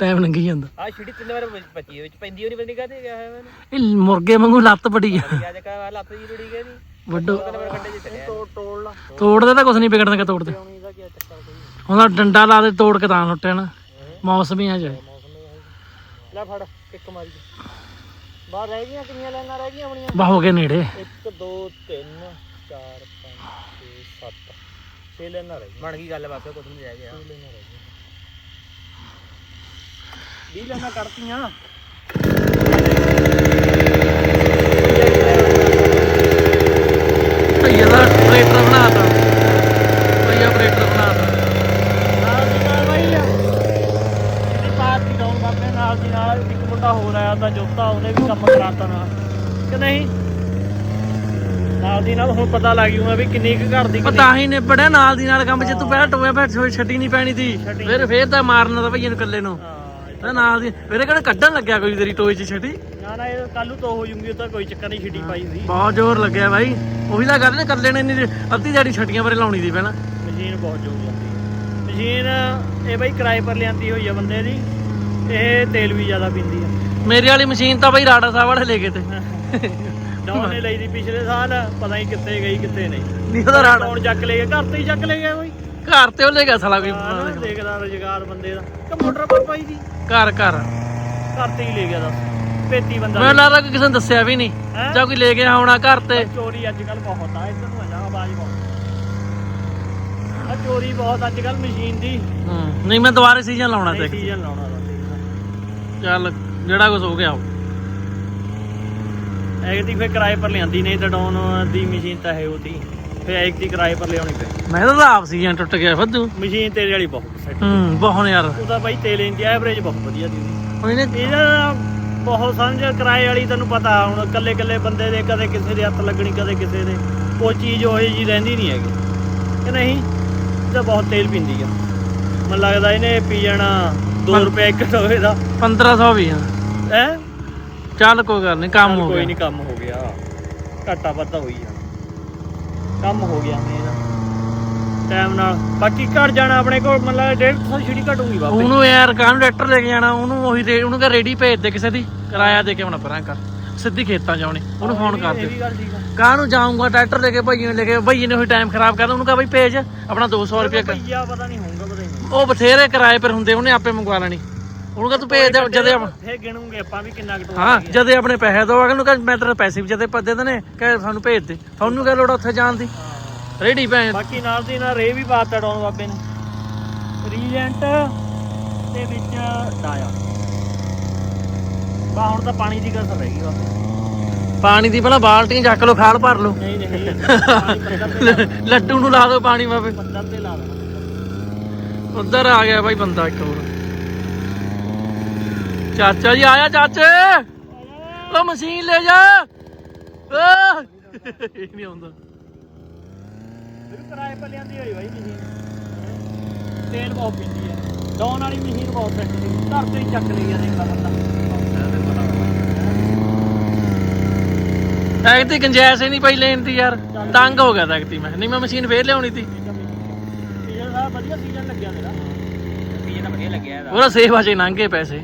ਟਾਈਮ ਲੰਘੀ ਜਾਂਦਾ। ਆ ਛਿੜੀ ਤਿੰਨ ਵਾਰ ਬੱਚੀ ਵਿੱਚ ਪੈਂਦੀ ਹੋਣੀ ਬੰਦੀ ਕਾਤੇ ਗਿਆ ਹੈ ਮੈਨੂੰ ਇਹ ਮੁਰਗੇ ਵਾਂਗੂ ਲੱਤ ਬੜੀ ਆ। ਲੱਤ ਜੀ ਰੁੜੀ ਗਈ ਵੱਡੋ ਤੋੜ ਤੋੜ ਲਾ। ਤੋੜਦੇ ਤਾਂ ਕੁਛ ਨਹੀਂ ਵਿਗੜਨ ਕਿ ਤੋੜਦੇ ਕੀ ਉਹਦਾ ਡੰਡਾ ਲਾ ਦੇ ਤੋੜ ਕੇ ਤਾਂ ਲੁੱਟਿਆ ਨਾ। ਮੌਸਮੀ ਆ ਇਹ ਲੈ ਫੜ ਕਿੱਕ ਮਾਰੀ। ਬਾਹਰ ਰਹਿ ਗਈਆਂ ਕਿੰਨੀਆਂ ਲੈਣਾ ਰਹਿ ਗਈਆਂ ਆਪਣੀਆਂ? ਬਾ ਹੋ ਗਏ ਨੇੜੇ। 1 2 3 4 5 6 7 ਛੇ ਲੈਣਾ ਰਹਿ ਗਈਆਂ ਬਣ ਗਈ ਗੱਲ ਬਾਪੇ ਕੁਝ ਨਹੀਂ ਰਹਿ ਗਿਆ। ਛੇ ਲੈਣਾ ਰਹਿ ਗਈਆਂ 20 ਲੈਣਾ ਕਰਤੀਆਂ ਭਈਆ ਦਾ ਆਪਰੇਟਰ ਬਣਾਤਾ। ਭਈਆ ਆਪਰੇਟਰ ਬਣਾਤਾ। ਨਾਲ ਦੀ ਨਾਲ ਬਾਈ ਇਹਦੀ ਪਾਰਟੀ ਡਾਉਨ ਬਾਪੇ ਨਾਲ ਦੀ ਨਾਲ ਇੱਕ ਮੁੰਡਾ ਹੋਰ ਆਇਆ ਤਾਂ ਜੋਤਾ ਉਹਨੇ ਵੀ ਕੰਮ ਕਰਾਤਾ ਨਾਲ। ਕਿ ਨਹੀਂ? ਨਾਲ ਦੀ ਨਾਲ ਹੁਣ ਪਤਾ ਲੱਗ ਜੂਗਾ ਵੀ ਕਿੰਨੀ ਕੁ ਘਰ ਦੀ ਪਤਾ ਹੀ ਨੇ ਬੜਿਆ ਨਾਲ ਦੀ ਨਾਲ ਕੰਮ ਜੇ ਤੂੰ ਪਹਿਲਾਂ ਟੋਇਆ ਫਿਰ ਛੱਡੀ ਨਹੀਂ ਪੈਣੀ ਸੀ ਫਿਰ ਫੇਰ ਤਾਂ ਮਾਰਨਾ ਤਾਂ ਭਈਏ ਨੂੰ ਇਕੱਲੇ ਨੂੰ। ਹਾਂ ਤਾਂ ਨਾਲ ਦੀ ਮੇਰੇ ਕਿਹੜਾ ਕੱਢਣ ਲੱਗਿਆ ਕੋਈ ਤੇਰੀ ਟੋਏ 'ਚ ਛੱਡੀ ਨਾ ਨਾ ਇਹ ਕੱਲੂ ਤੋਂ ਹੋ ਜੂਗੀ ਉਹ ਤਾਂ ਕੋਈ ਚੱਕਰ ਨਹੀਂ ਛਿੱਟੀ ਪਾਈ ਸੀ। ਬਹੁਤ ਜ਼ੋਰ ਲੱਗਿਆ ਬਾਈ। ਉਹੀ ਤਾਂ ਗੱਲ ਨੇ ਇਕੱਲੇ ਨੇ ਇੰਨੀ ਅੱਧੀ ਦਿਹਾੜੀ ਛੱਡੀਆਂ ਪਰੇ ਲਾਉਣੀ ਦੀ ਪਹਿਲਾਂ। ਮਸ਼ੀਨ ਬਹੁਤ ਜੋਰ ਜਾਂਦੀ ਹੈ। ਮਸ਼ੀਨ ਇਹ ਬਾਈ ਕਿਰਾਏ ਪਰ ਲਿਆਂਦੀ ਹੋਈ ਆ ਬੰਦੇ ਦੀ। ਇਹ ਤੇਲ ਵੀ ਜ਼ਿਆਦਾ ਪੀਂਦੀ ਆ। ਮੇਰੇ ਵਾਲੀ ਮਸ਼ੀਨ ਤਾਂ ਬਾਈ ਰਾੜਾ ਸਾਹਿਬ ਵਾਲੇ ਲੈ ਗਏ ਤੇ। *laughs* ਡਾਉਨ ਨੇ ਲਈ ਦੀ ਪਿਛਲੇ ਸਾਲ ਪਤਾ ਨਹੀਂ ਕਿੱਥੇ ਗਈ ਕਿੱਥੇ ਨਹੀਂ। ਨਹੀਂ ਉਹਦਾ ਰਾੜਾ ਡਾਉਨ ਚੱਕ ਲੈ ਗਿਆ ਘਰ ਤੇ ਹੀ ਚੱਕ ਲੈ ਗਿਆ ਕੋਈ? ਘਰ ਤੇ ਉਹ ਲੈ ਗਿਆ ਸਾਲਾ ਕੋਈ। ਹਾਂ, ਦੇਖਦਾ ਰੁਜ਼ਗਾਰ ਬੰਦੇ ਦਾ। ਕਿ ਮੋਟਰ ਪਰ ਪਾਈ ਦੀ। ਘਰ ਘਰ। ਘਰ ਤੇ ਹੀ ਲੈ ਗਿਆ ਦੱਸ। ਪੇਤੀ ਬੰਦਾ। ਮੈਨੂੰ ਲੱਗਦਾ ਕਿ ਕਿਸੇ ਨੇ ਦੱਸਿਆ ਵੀ ਨਹੀਂ। ਹੈਂ? ਜਾਂ ਕੋਈ ਲੈ ਗਿਆ ਹੋਣਾ ਘਰ ਤੇ। ਚੋਰੀ ਅੱਜ ਕੱਲ ਬਹੁਤ ਆ। ਇੱਧਰ ਨੂੰ ਆ ਜਾ ਆਵਾਜ਼ ਬਹੁਤ। ਆ ਚੋਰੀ ਬਹੁਤ ਅੱਜ ਕੱਲ ਮਸ਼ੀਨ ਦੀ। ਹੂੰ। ਨਹੀਂ ਮੈਂ ਦੁਬਾਰੇ ਸੀਜ਼ਨ ਲਾਉਣਾ ਤੇ ਸੀਜ਼ਨ ਲਾਉਣਾ ਚੱਲ ਜਿਹੜਾ ਕੁਝ ਹੋ ਗਿਆ। ਉਹ। ਐਗ ਦੀ ਫਿਰ ਕਿਰਾਏ ਪਰ ਲਿਆਂਦੀ ਨਹੀਂ ਤਾਂ ਡਾਉਨ ਦੀ ਮਸ਼ੀਨ ਤਾਂ ਹੈ ਉਹਦੀ ਫਿਰ ਐਗ ਦੀ ਕਿਰਾਏ ਪਰ ਲਿਆਉਣੀ ਪਈ। ਮੈਂ ਤਾਂ ਆਪ ਸੀਜ਼ਨ ਟੁੱਟ ਗਿਆ ਫੱਦੂ। ਮਸ਼ੀਨ ਤੇਰੇ ਵਾਲੀ ਬਹੁਤ ਸੈੱਟ ਹੂੰ ਬਹੁਤ ਯਾਰ। ਉਹਦਾ ਬਾਈ ਤੇਲ ਇੰਦੀ ਐਵਰੇਜ ਬਹੁਤ ਵਧੀਆ ਦੀ ਉਹਨੇ ਇਹਦਾ ਬਹੁਤ ਸਮਝ ਕਿਰਾਏ ਵਾਲੀ ਤੈਨੂੰ ਪਤਾ ਹੁਣ ਇਕੱਲੇ ਇਕੱਲੇ ਬੰਦੇ ਦੇ ਕਦੇ ਕਿਸੇ ਦੇ ਹੱਥ ਲੱਗਣੀ ਕਦੇ ਕਿਸੇ ਦੇ। ਉਹ ਚੀਜ਼ ਉਹੀ ਜੀ ਰਹਿੰਦੀ ਨਹੀਂ ਹੈਗੀ। ਕਿ ਨਹੀਂ ਤਾਂ ਬਹੁਤ ਤੇਲ ਪੀਂਦੀ ਆ। ਮੈਨੂੰ ਲੱਗਦਾ ਇਹਨੇ ਪੀ ਜਾਣਾ 2 ਰੁਪਏ ਇੱਕ ਟੋਏ ਦਾ। 1500 ਵੀ ਆ। ਹੈ? ਚੱਲ ਕੋਈ ਗੱਲ ਨਹੀਂ ਕੰਮ ਹੋ ਕੋਈ ਗਿਆ। ਨਹੀਂ ਕੰਮ ਹੋ ਗਿਆ। ਘਾਟਾ ਵਾਧਾ ਹੋਈ ਜਾਣਾ ਕੰਮ ਹੋ ਗਿਆ ਮੇਰਾ ਟਾਈਮ ਨਾਲ। ਬਾਕੀ ਘਰ ਜਾਣਾ ਆਪਣੇ ਕੋਲ ਮਤਲਬ 150 ਛਿੜੀ ਘਟੂਗੀ ਬਾਬੇ। ਉਹਨੂੰ ਯਾਰ ਕਾਹਨੂੰ ਟਰੈਕਟਰ ਲੈ ਕੇ ਜਾਣਾ? ਉਹਨੂੰ ਉਹੀ ਰੇ- ਉਹਨੂੰ ਕਹ ਰੇਡੀ ਭੇਜ ਦੇ ਕਿਸੇ ਦੀ। ਕਿਰਾਇਆ ਦੇ ਕੇ ਆਉਣਾ ਪਰਾਂ ਕਰ। ਸਿੱਧੀ ਖੇਤਾਂ ਜਾਉਣੀ ਉਹਨੂੰ ਫੋਨ ਕਰ ਇਹ ਦੇ। ਵੀ ਗੱਲ ਠੀਕ ਆ। ਕਾਹਨੂੰ ਜਾਊਂਗਾ ਟਰੈਕਟਰ ਲੈ ਕੇ ਭਈਏ ਨੂੰ ਲੈ ਕੇ? ਭਈਏ ਨੇ ਉਹੀ ਟਾਈਮ ਖਰਾਬ ਕਰਦਾ ਉਹਨੂੰ ਕਹ ਬਈ ਭੇਜ। ਆਪਣਾ 200 ਰੁਪਏ ਕਰ। ਭਈਆ ਪਤਾ ਨਹੀਂ ਹੋਊਗਾ ਪਤਾ ਨਹੀਂ ਉਹ ਬਥੇਰੇ ਕਿਰਾਏ ਪਰ ਹੁੰਦੇ ਉਹਨੇ ਆਪੇ ਮੰਗਵਾ ਲੈਣੀ। ਉਹਨੂੰ ਕਹ ਤੂੰ ਭੇਜ ਦੇ ਜਦੇ ਆਪ- ਫੇਰ ਗਿਣੂਗੇ ਆਪਾਂ ਵੀ ਕਿੰਨਾ ਘਟੂ ਹਾਂ ਜਦੇ ਆਪਣੇ ਪੈਸੇ ਦੋ ਅਗਰ ਨੂੰ ਕਹ ਮੈਂ ਤੇਰੇ ਪੈਸੇ ਵੀ ਜਦੇ ਪੱਦੇ ਨੇ ਕਹ ਸਾਨੂੰ ਭੇਜ ਦੇ। ਤੁਹਾਨੂੰ ਕਹ ਲੋੜ ਉੱਥੇ ਜਾਣ ਦੀ? ਰੇਡੀ ਭੈਣ? ਬਾਕੀ ਨਾਲ ਦੀ ਨਾਲ ਰੇ ਵੀ ਬਾਤ ਤੜਾਉਣ ਬਾਬੇ ਨੇ। ਰੀਜੈਂਟ ਦੇ ਵਿੱਚ ਡਾਇਆ। ਬਾ ਹੁਣ ਤਾਂ ਪਾਣੀ ਦੀ ਕਸਰ ਰਹਿ ਗਈ ਬਾਬੇ। ਪਾਣੀ ਦੀ ਪਹਿਲਾਂ ਬਾਲਟੀਆਂ ਚੱਕ ਲਓ ਖਾਲ ਭਰ ਲਓ। ਨਹੀਂ ਨਹੀਂ ਪਾਣੀ ਪੱਧਰ ਤੇ ਲਾ- ਲੱਡੂ ਨੂੰ ਲਾ ਦਿਓ ਪਾਣੀ ਬਾਬੇ। ਤੇ ਲਾ ਦੇਣਾ ਉਧਰ ਆ ਗਿਆ ਬਾਈ ਬੰਦਾ ਇੱਕ ਹੋਰ। ਚਾਚਾ ਜੀ ਆਇਆ ਚਾਚੇ। ਉਹ ਮਸ਼ੀਨ ਲੈ ਜਾ। ਇਹ ਨਹੀਂ ਆਉਂਦਾ। ਕਿਰਾਏ ਪਰ ਲਿਆਂਦੀ ਹੋਈ ਬਾਈ ਮਸ਼ੀਨ। ਤੇਲ ਬਹੁਤ ਪੀਂਦੀ ਹੈ। ਡਾਉਨ ਵਾਲੀ ਮਸ਼ੀਨ ਬਹੁਤ ਸੈੱਟ ਸੀ ਘਰ ਤੇ ਹੀ ਚੱਕ ਲਈ ਆ ਦੇਖਦਾ ਬੰਦਾ। ਗੰਜੈਸ ਹੀ ਨਹੀਂ ਪਈ ਲੈਣ ਦੀ ਯਾਰ। ਤੰਗ ਹੋ ਗਿਆ ਐਗਤੀ ਮੈਂ। ਨਹੀਂ ਮੈਂ ਮਸ਼ੀਨ ਫੇਰ ਲਿਆਉਣੀ ਸੀ ਸੀਜ਼ਨ ਦਾ ਵਧੀਆ ਸੀਜ਼ਨ ਲੱਗਿਆ ਮੇਰਾ ਇਹਦਾ ਉਹਦਾ ਸੇਵਾ ਚ ਲੰਘੇ ਪੈਸੇ।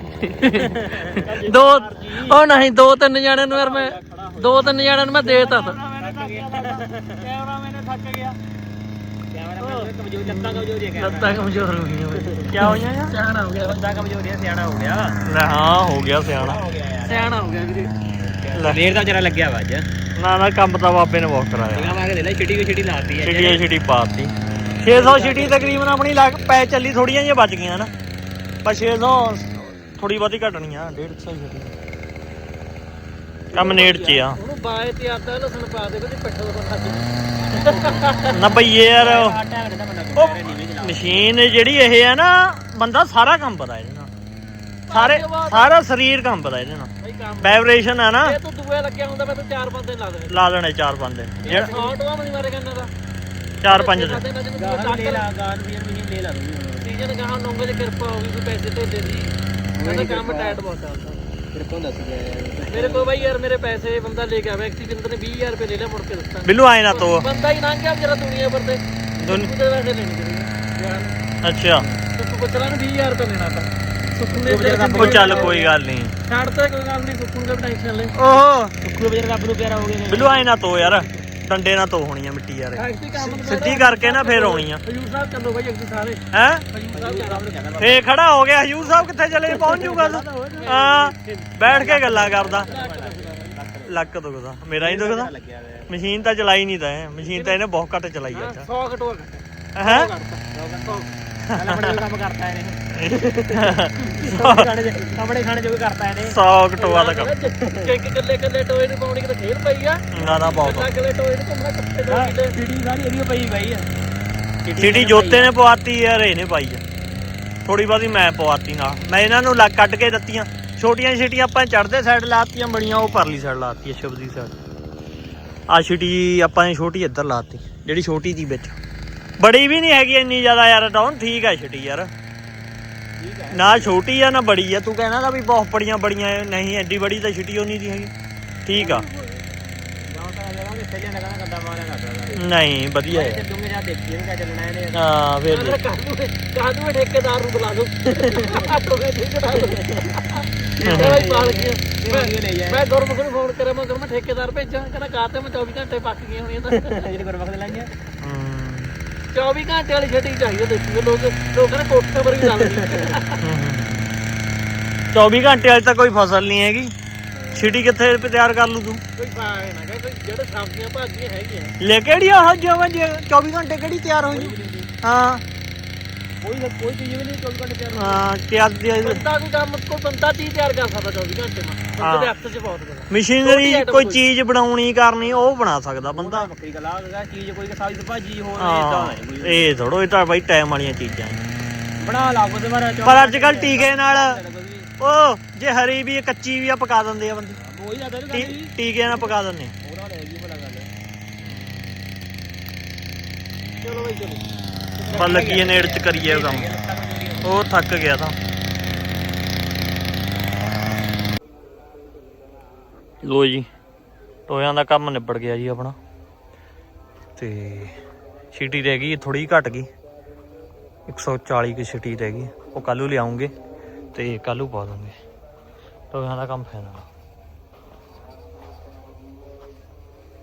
ਦੋ ਉਹ ਨਹੀਂ ਦੋ ਤਿੰਨ ਜਣਿਆਂ ਨੂੰ ਯਾਰ ਮੈਂ ਦੋ ਤਿੰਨ ਜਣਿਆਂ ਨੂੰ ਮੈਂ ਦੇਤਾ ਤਾ ਕੈਮਰਾ ਮੈਨੇ ਥੱਕ ਗਿਆ। ਕੈਮਰਾ ਮੈਨੇ ਕਮਜ਼ੋਰ ਲੱਤਾਂ ਕਮਜ਼ੋਰ ਹੈ ਲੱਤਾਂ ਕਮਜ਼ੋਰ ਹੋ ਗਈਆਂ ਬਈ ਕੀ ਹੋਈਆਂ ਯਾਰ? ਸਿਆਣਾ ਹੋ ਗਿਆ। ਲੱਤਾਂ ਕਮਜ਼ੋਰ ਹੈ ਸਿਆਣਾ ਹੋ ਗਿਆ। ਹਾਂ ਹੋ ਗਿਆ ਸਿਆਣਾ। ਹੋ ਗਿਆ ਯਾਰ। ਸਿਆਣਾ ਹੋ ਗਿਆ ਵੀਰੇ। ਦੇਰ ਦਾ ਜਰਾ ਲੱਗਿਆ ਵਾ ਅੱਜ। ਨਾ ਨਾ ਕੰਮ ਤਾਂ ਬਾਬੇ ਨੇ ਬਹੁਤ ਕਰਾਇਆ। ਨਿਗਾਹ ਮਾਰ ਕੇ ਦੇ ਲੈ ਛਿੱਟੀ ਕੋ ਛਿੱਟੀ ਲਾਤੀ ਹੈ ਛਿੜੀ ਛਿੜੀ ਪਾਤੀ। 600 ਛਿੜੀ ਤਕਰੀਬਨ ਆਪਣੀ ਲੱਗ ਪੈ ਚੱਲੀ ਥੋੜੀਆਂ ਜਿਹੀਆਂ ਬਚ ਗਈਆਂ ਨਾ। ਪਰ 600 ਥੋੜੀ ਬਹੁਤੀ ਘਟਣੀ ਆ 150 ਛਿੜੀ ਕੰਮ ਨੇੜ ਚ ਆ। ਉਹਨੂੰ ਬਾਏ ਤੇ ਆਦਾ ਲਸਣ ਪਾ ਦੇ ਤੇ ਪਿੱਠਲ ਬਣਾ ਨਾ ਬਈਏ ਯਾਰ ਮਸ਼ੀਨ ਜਿਹੜੀ ਇਹ ਆ ਨਾ ਬੰਦਾ ਸਾਰਾ ਕੰਮ ਪਤਾ ਇਹਦੇ ਨਾਲ। ਸਾਰੇ ਸਾਰਾ ਸਰੀਰ ਕੰਮ ਪਤਾ ਇਹਦੇ ਨਾਲ। ਬਈ ਵਾਈਬ੍ਰੇਸ਼ਨ ਆ ਨਾ। ਜੇ ਤੂੰ ਦੂਏ ਲੱਗਿਆ ਹੁੰਦਾ ਮੈਂ ਤਾਂ ਚਾਰ ਬੰਦੇ ਲਾ ਦੇਣੇ। ਲਾ ਦੇਣੇ ਚਾਰ ਬੰਦੇ ਜਿਹੜਾ ਸ਼ਾਰਟ ਵਾ ਮਨੀ ਮਾਰੇ ਕਹਿੰਦਾ ਦਾ ਚਾਰ ਪੰਜ ਦਿਨ। ਗਾਹ ਲੈ ਲਾ ਗਾਹ ਨੂੰ ਯਾਰ ਮਹੀਨੇ ਲੈ ਲਾ ਦੂੰਗੀ। ਸੀਜ਼ਨ ਗਾਹ ਨੌਂਗੇ ਦੀ ਕਿਰਪਾ ਹੋ ਗਈ ਕੋਈ ਪੈਸੇ ਧੇਲੇ ਦੀ। ਕਹਿੰਦਾ ਕੰਮ ਟਾਈਟ ਬਹੁਤ ਚੱਲਦਾ ਕੋਲ ਦੱਸ ਗਿਆ ਯਾਰ। ਮੇਰੇ ਕੋਲ ਬਾਈ ਯਾਰ ਮੇਰੇ ਪੈਸੇ ਬੰਦਾ ਲੈ ਗਿਆ ਵਿਅਕਤੀ ਜਿੰਦਰ ਨੇ 20000 ਰੁਪਏ ਲੈ ਲਿਆ ਮੁੜ ਕੇ ਦਿੱਤਾ। ਬਿੱਲੂ ਆਏ ਨਾ ਤੋ। ਬੰਦਾ ਹੀ ਲੰਘ ਗਿਆ ਜਰਾ ਦੁਨੀਆ ਪਰ ਤੇ। ਦੁਨ- ਉਹਦੇ ਪੈਸੇ ਲੈਣੇ ਕਰੀ ਯਾਰ ਅੱਛਾ ਸੁੱਕੂ ਪੁੱਛਲਾ ਨੂੰ 20000 ਰੁਪਏ ਲੈਣਾ ਤਾਂ। ਸੁੱਕੂ ਨੇ ਤੇ ਉਹ ਚੱਲ ਕੋਈ ਗੱਲ ਨਹੀਂ ਛੱਡ ਤੇ ਕੋਈ ਗੱਲ ਨਹੀਂ ਸੁੱਕੂ ਨੂੰ ਟੈਨਸ਼ਨ ਲੈ? ਓਹ। ਸੁੱਕੂ ਬਜਰ ਰੱਬ ਨੂੰ ਪਿਆਰਾ ਹੋ ਗਏ ਬਿੱਲੂ ਆਏ ਨਾ ਤੋ ਯਾਰ। ਡੰਡੇ ਨਾ ਤੋ ਹੋਣੀ ਆ ਮਿੱਟੀ ਯਾਰ। ਇਹ। ਸਿੱਧੀ ਕਰਕੇ ਨਾ ਫੇਰ ਆਉਣੀ ਆ। ਹਜੂਰ ਸਾਹਿਬ ਚੱਲੋ ਬਾਈ ਅੱਗੇ ਸਾਰੇ। ਹੈ? ਹਜੂਰ ਸਾਹਿਬ ਚੱਲੋ। ਫੇ ਖੜਾ ਹੋ ਗਿਆ। ਹਜੂਰ ਸਾਹਿਬ ਕਿੱਥੇ ਚਲੇ? ਪਹੁੰਚ ਜੂਗਾ ਤੂੰ ਹਾਂ ਬੈਠ ਕੇ ਗੱਲਾਂ ਕਰਦਾ। ਲੱਕ ਦੁਖਦਾ। ਮੇਰਾ ਹੀ ਦੁਖਦਾ। ਮਸ਼ੀਨ ਤਾਂ ਚਲਾਈ ਨਹੀਂ ਤਾਂ ਮਸ਼ੀਨ ਤਾਂ ਇਹਨੇ ਬਹੁਤ ਘੱਟ ਚਲਾਈ ਅੱਜ 100 ਘਟਵਾ ਹੈ? ਪਹਿਲਾਂ ਬੜੇ ਕੰਮ ਕਰਤਾ ਇਹਨੇ। ਖਾਣੇ ਦੇ ਸਾਹਮਣੇ ਖਾਣੇ ਜੋ ਕਰਤਾ ਇਹਨੇ। 100 ਕਟੋਆ ਦਾ ਕੰਮ। ਇੱਕ ਕੱਲੇ ਕੱਲੇ ਟੋਏ ਨੂੰ ਪਾਉਣੀ ਕਿਤੇ ਖੇਲ ਪਈ ਆ? ਨਾ ਨਾ ਬਹੁਤ। ਕੱਲਾ ਕੱਲੇ ਟੋਏ ਨੂੰ ਘੁੰਮਣਾ ਕੱਪੜੇ ਦੋ ਕਿਲੇ ਸਿਟੀ ਸਾਰੀ ਇਹਦੀ ਪਈ ਪਈ ਆ। ਸਿਟੀ ਜੋਤੇ ਨੇ ਪਵਾਤੀ ਯਾਰ ਇਹਨੇ ਪਾਈ ਆ। ਥੋੜੀ ਬਹੁਤੀ ਮੈਂ ਪਵਾਤੀ ਨਾਲ। ਮੈਂ ਇਹਨਾਂ ਨੂੰ ਲੱਗ ਕੱਢ ਕੇ ਦਿੱਤੀਆਂ। ਛੋਟੀਆਂ ਛੀਟੀਆਂ ਆਪਾਂ ਚੜਦੇ ਸਾਈਡ ਲਾਤੀਆਂ ਬੜੀਆਂ ਉਹ ਪਰਲੀ ਸਾਈਡ ਲਾਤੀ ਆ ਸ਼ਿਵ ਦੀ ਸਾਈਡ ਆ ਛੀਟੀ ਆਪਾਂ ਨੇ ਛੋਟੀ ਇੱਧਰ ਲਾਤੀ ਜਿਹੜੀ ਛੋਟੀ ਦੀ ਵਿੱਚ। ਬੜੀ ਵੀ ਨਹੀਂ ਹੈਗੀ ਇੰਨੀ ਜ਼ਿਆਦਾ ਯਾਰ ਡਾਊਨ ਠੀਕ ਆ ਛੀਟੀ ਯਾਰ। ਨਾ ਛੋਟੀ ਆ ਨਾ ਬੜੀ ਆ। ਤੂੰ ਕਹਿਣਾ ਤਾਂ ਵੀ ਬਹੁਤ ਬੜੀਆਂ ਬੜੀਆਂ। ਨਹੀਂ ਐਡੀ ਬੜੀ ਤਾਂ ਛੀਟੀ ਨਹੀਂ ਦੀ ਹੈਗੀ। ਠੀਕ ਆ। ਨਹੀਂ ਵਧੀਆ ਹੈ। ਫੇਰ ਕਾਹਨੂੰ ਠੇਕੇਦਾਰ ਨੂੰ ਬੁਲਾ ਤੇ ਮੈਂ ਗੁਰਮੁਖ ਨੂੰ ਫੋਨ ਕਰਿਆ ਮੈਂ ਗੁਰਮੁਖ ਠੇਕੇਦਾਰ ਭੇਜਾਂ। ਕਹਿੰਦਾ ਕਾਰ ਤੇ ਮੈਂ 24 ਘੰਟੇ ਪੱਕ ਗਈਆਂ ਹੋਣੀਆਂ ਤਾਂ ਜਿਹੜੇ ਗੁਰਬਖਸ਼ ਦੇ ਲਾਈਆਂ ਹਮ। 24 ਘੰਟੇ ਵਾਲੀ ਛੱਡੀ ਚਾਹੀਦੀ ਦੇਖੀ ਲੋਕ ਲੋਕਾਂ ਨੇ ਕੋਠੇ ਪਰ ਵੀ ਲਾ ਲੈਂਦੇ 24 ਘੰਟੇ ਵਾਲੀ ਤਾਂ ਕੋਈ ਫਸਲ ਨਹੀਂ ਹੈਗੀ। ਛਿਟੀ ਕਿੱਥੇ ਤਿਆਰ ਕਰ ਲੂ ਤੂੰ? ਕੋਈ ਫਾਇਦਾ ਨਾ ਕੋਈ ਜਿਹੜੇ ਸਬਜ਼ੀਆਂ ਭਾਜੀਆਂ ਹੈਗੀਆਂ। ਲੈ ਕਿਹੜੀ ਉਹ ਜਵਨ ਜੇ 24 ਘੰਟੇ ਕਿਹੜੀ ਤਿਆਰ ਹੋਈ ਹਾਂ। ਕੋਈ ਕੋਈ ਚੀਜ਼ ਵੀ ਨਹੀਂ 24 ਘੰਟੇ ਤਿਆਰ ਹਾਂ ਤਿਆਰ ਦੀ ਬੰਦਾ ਕੋਈ ਕੰਮ ਕੋਈ ਬੰਦਾ ਚੀਜ਼ ਤਿਆਰ ਕਰ ਸਕਦਾ 24 ਘੰਟੇ ਮਾ ਬੰਦੇ ਦੇ ਹੱਥ 'ਚ ਬਹੁਤ ਬੜਾ ਮਸ਼ੀਨਰੀ ਕੋਈ ਚੀਜ਼ ਬਣਾਉਣੀ ਕਰਨੀ ਉਹ ਬਣਾ ਸਕਦਾ ਬੰਦਾ। ਬੱਕਰੀ ਗਲਾ ਹੈਗਾ ਚੀਜ਼ ਕੋਈ ਸਾਰੀ ਭਾਜੀ ਹੋਰ ਇਦਾਂ ਹਾਂ ਨਹੀਂ ਕੋਈ। ਇਹ ਥੋੜੋ ਇਹ ਤਾਂ ਬਾਈ ਟਾਈਮ ਵਾਲੀਆਂ ਚੀਜ਼ਾਂ ਨੇ। ਬਣਾ ਲਾ ਉਹਦੇ ਬਾਰੇ ਪਰ ਅੱਜ ਕੱਲ ਟੀਕੇ ਨਾਲ ਉਹ ਜੇ ਹਰੀ ਵੀ ਕੱਚੀ ਵੀ ਆ ਪਕਾ ਦਿੰਦੇ ਆ ਬੰਦੇ। ਉਹੀ ਜਾਂਦਾ ਨਾ ਟੀ- ਟੀਕੇ ਨਾਲ ਪਕਾ ਦਿੰਦੇ ਆ। ਉਹਦਾ ਲੈ ਗਈ ਭਲਾ ਗੱਲ। ਚਲੋ ਬਈ ਚਲੋ। ਪਰ ਲੱਗੀ ਨੇੜ ਚ ਕਰੀਏ ਉਹ ਕੰਮ। ਉਹ ਥੱਕ ਗਿਆ ਤਾਂ। ਲੋ ਜੀ, ਟੋਇਆਂ ਦਾ ਕੰਮ ਨਿਬੜ ਗਿਆ ਜੀ ਆਪਣਾ। ਤੇ ਛੀਟੀ ਰਹਿ ਗਈ ਥੋੜੀ ਘਟ ਗਈ। 140 ਕੀ ਛੀਟੀ ਰਹਿ ਗਈ। ਉਹ ਕੱਲੂ ਲਿਆਉਂਗੇ ਤੇ ਕੱਲੂ ਪਾ ਦਾਂਗੇ। ਟੋਇਆਂ ਦਾ ਕੰਮ ਫਾਈਨਲ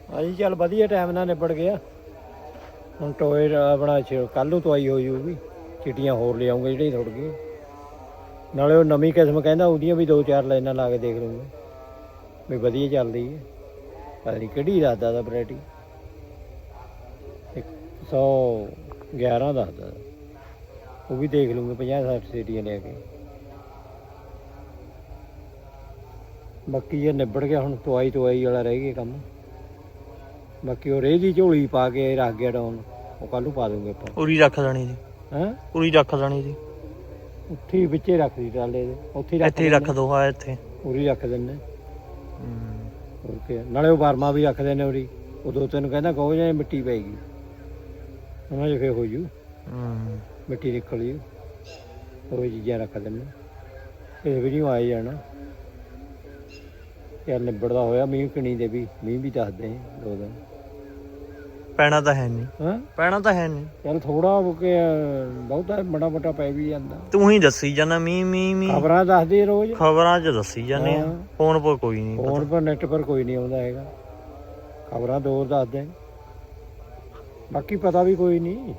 ਹਾਂਜੀ ਚੱਲ ਵਧੀਆ ਟਾਈਮ ਨਾਲ ਨਿਬੜ ਗਿਆ। ਹੁਣ ਟੋਏ ਆਪਣਾ ਕੱਲ੍ਹ ਨੂੰ ਤਵਾਈ ਹੋ ਜੂਗੀ ਚਿਟੀਆਂ ਹੋਰ ਲਿਆਉਂਗੇ ਜਿਹੜੇ ਥੋੜ ਗਈਆਂ ਨਾਲੇ ਉਹ ਨਵੀਂ ਕਿਸਮ ਕਹਿੰਦਾ ਉਹਦੀਆਂ ਵੀ ਦੋ ਚਾਰ ਲਾਈਨਾਂ ਲਾ ਕੇ ਦੇਖ ਲੂੰਗਾ ਵੀ ਵਧੀਆ ਚੱਲਦੀ ਹੈ। ਪਤਾ ਨਹੀਂ ਕਿਹੜੀ ਦੱਸਦਾ ਦਾ ਵੈਰਾਈਟੀ। 111 ਦੱਸਦਾ ਉਹ ਵੀ ਦੇਖ ਲੂੰਗਾ 50 60 ਸੀਟੀਆਂ ਲੈ ਕੇ। ਬਾਕੀ ਇਹ ਨਿਬੜ ਗਿਆ, ਹੁਣ ਤਵਾਈ ਤਵਾਈ ਵਾਲਾ ਰਹਿ ਗਿਆ ਕੰਮ। ਬਾਕੀ ਉਹ ਰੇਹ ਦੀ ਝੋਲੀ ਪਾ ਕੇ ਰੱਖ ਗਿਆ ਡਾਉਨ ਉਹ ਕੱਲ ਨੂੰ ਪਾ ਦੂੰਗੇ ਆਪਾਂ। ਉਰੀ ਰੱਖ ਦੇਣੀ ਜੀ। ਹੈਂ? ਉਰੀ ਰੱਖ ਦੇਣੀ ਜੀ। ਉੱਥੇ ਹੀ ਵਿੱਚੇ ਰੱਖ ਦੀ ਟਾਲੇ ਦੇ ਉੱਥੇ ਹੀ ਰੱਖ ਇੱਥੇ ਹੀ ਰੱਖ ਦੋ ਆ ਇੱਥੇ। ਉਰੀ ਰੱਖ ਦਿੰਨੇ। ਹੋਰ ਕੀ ਆ। ਨਾਲੇ ਉਹ ਬਰਮਾ ਵੀ ਰੱਖਦੇ ਨੇ ਉਰੀ। ਉਹ ਦੋ ਤਿੰਨ ਕਹਿੰਦਾ ਕਹੋ ਜਾਂ ਮਿੱਟੀ ਪੈਗੀ ਉਹਨਾਂ ਜੇ ਫੇ ਹੋ ਜੂ। ਹਮ। ਮਿੱਟੀ ਨਿਕਲ ਜੂ। ਉਹ ਚੀਜ਼ਾਂ ਰੱਖ ਦਿੰਨੇ ਇਹ ਵੀ ਨਹੀਂ ਆਏ ਜਾਣਾ। ਯਾਰ ਨਿਬੜਦਾ ਹੋਇਆ ਮੀਂਹ ਕਣੀ ਦੇ ਵੀ ਮੀਂਹ ਵੀ ਦੱਸਦੇ ਆ ਦੋ ਦਿਨ। ਪੈਣਾ ਤਾਂ ਹੈ ਨਹੀਂ। ਹਾਂ? ਪੈਣਾ ਤਾਂ ਹੈ ਨਹੀਂ। ਚਲ ਥੋੜਾ ਕੇ ਬਹੁਤਾ ਬੜਾ ਵੱਡਾ ਪੈ ਵੀ ਜਾਂਦਾ। ਤੂੰ ਹੀ ਦੱਸੀ ਜਾਣਾ ਮੀ ਮੀ ਮੀ ਖਬਰਾਂ ਦੱਸਦੇ ਰੋਜ਼। ਖਬਰਾਂ 'ਚ ਦੱਸੀ ਜਾਂਦੇ ਆ। ਹਾਂ। ਫੋਨ 'ਤੇ ਕੋਈ ਨਹੀਂ ਫੋਨ ਪਰ ਨੈਟ ਪਰ ਕੋਈ ਨਹੀਂ ਆਉਂਦਾ ਹੈਗਾ। ਖਬਰਾਂ ਦੋ ਦੱਸਦੇ ਨੇ। ਬਾਕੀ ਪਤਾ ਵੀ ਕੋਈ ਨਹੀਂ।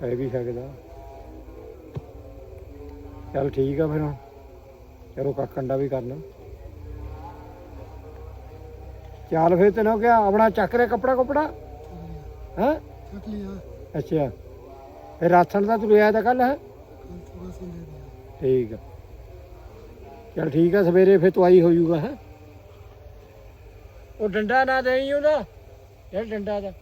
ਪੈ ਵੀ ਸਕਦਾ। ਚਲ ਠੀਕ ਆ ਫਿਰ ਹੁਣ। ਚਲੋ ਕੱਕੰਡਾ ਵੀ ਕਰਨਾ। ਚੱਲ ਫਿਰ ਤੈਨੂੰ ਕਿਹਾ ਆਪਣਾ ਚੱਕ ਰੇ ਕੱਪੜਾ ਕੁਪੜਾ? ਹੈ? ਅੱਛਾ। ਫਿਰ ਰਾਸ਼ਨ ਦਾ ਤੂੰ ਲਿਆ ਤਾਂ ਕੱਲ ਹੈ? ਠੀਕ ਆ। ਚਲ ਠੀਕ ਆ ਸਵੇਰੇ ਫਿਰ ਤਵਾਈ ਹੋ ਜਾਊਗਾ ਹੈ? ਉਹ ਡੰਡਾ ਨਾ ਦੇਈ ਉਹਦਾ। ਇਹ ਡੰਡਾ ਦਾ।